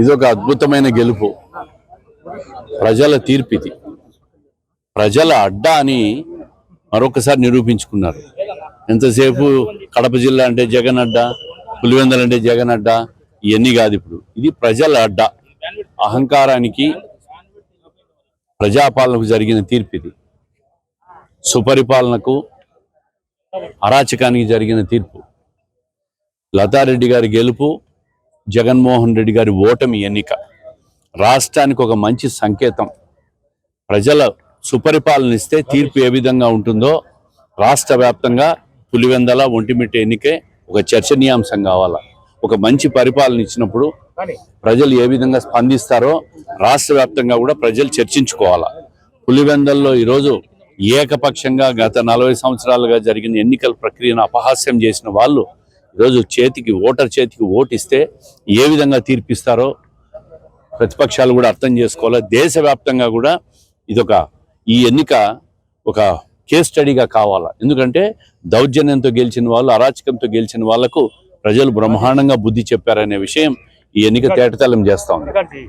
ఇది ఒక అద్భుతమైన గెలుపు. ప్రజల తీర్పిది ప్రజల అడ్డా అని మరొకసారి నిరూపించుకున్నారు. ఎంతసేపు కడప జిల్లా అంటే జగన్ అడ్డా పులివెందలు అంటే జగన్ అడ్డా ఇవన్నీ కాదు ఇప్పుడు. ఇది ప్రజల అడ్డా. అహంకారానికి ప్రజాపాలనకు జరిగిన తీర్పిది సుపరిపాలనకు అరాచకానికి జరిగిన తీర్పు. లతారెడ్డి గారి గెలుపు జగన్మోహన్ రెడ్డి గారి ఓటమి ఎన్నిక. రాష్ట్రానికి ఒక మంచి సంకేతం. ప్రజల సుపరిపాలన ఇస్తే తీర్పు ఏ విధంగా ఉంటుందో రాష్ట్ర వ్యాప్తంగా పులివెందల ఒంటిమిట్ట ఎన్నికే ఒక చర్చనీయాంశం కావాలా? ఒక మంచి పరిపాలన ఇచ్చినప్పుడు ప్రజలు ఏ విధంగా స్పందిస్తారో రాష్ట్ర వ్యాప్తంగా కూడా ప్రజలు చర్చించుకోవాలా? పులివెందల్లో ఈరోజు ఏకపక్షంగా గత నలభై సంవత్సరాలుగా జరిగిన ఎన్నికల ప్రక్రియను అపహాస్యం చేసిన వాళ్ళు ఈరోజు చేతికి ఓటర్ చేతికి ఓటిస్తే ఏ విధంగా తీర్పిస్తారో ప్రతిపక్షాలు కూడా అర్థం చేసుకోవాలి. దేశవ్యాప్తంగా కూడా ఇదొక ఈ ఎన్నిక ఒక కేస్ స్టడీగా కావాలా? ఎందుకంటే దౌర్జన్యంతో గెలిచిన వాళ్ళు అరాచకంతో గెలిచిన వాళ్ళకు ప్రజలు బ్రహ్మాండంగా బుద్ధి చెప్పారనే విషయం ఈ ఎన్నిక తేటతెల్లం చేస్తా ఉంది.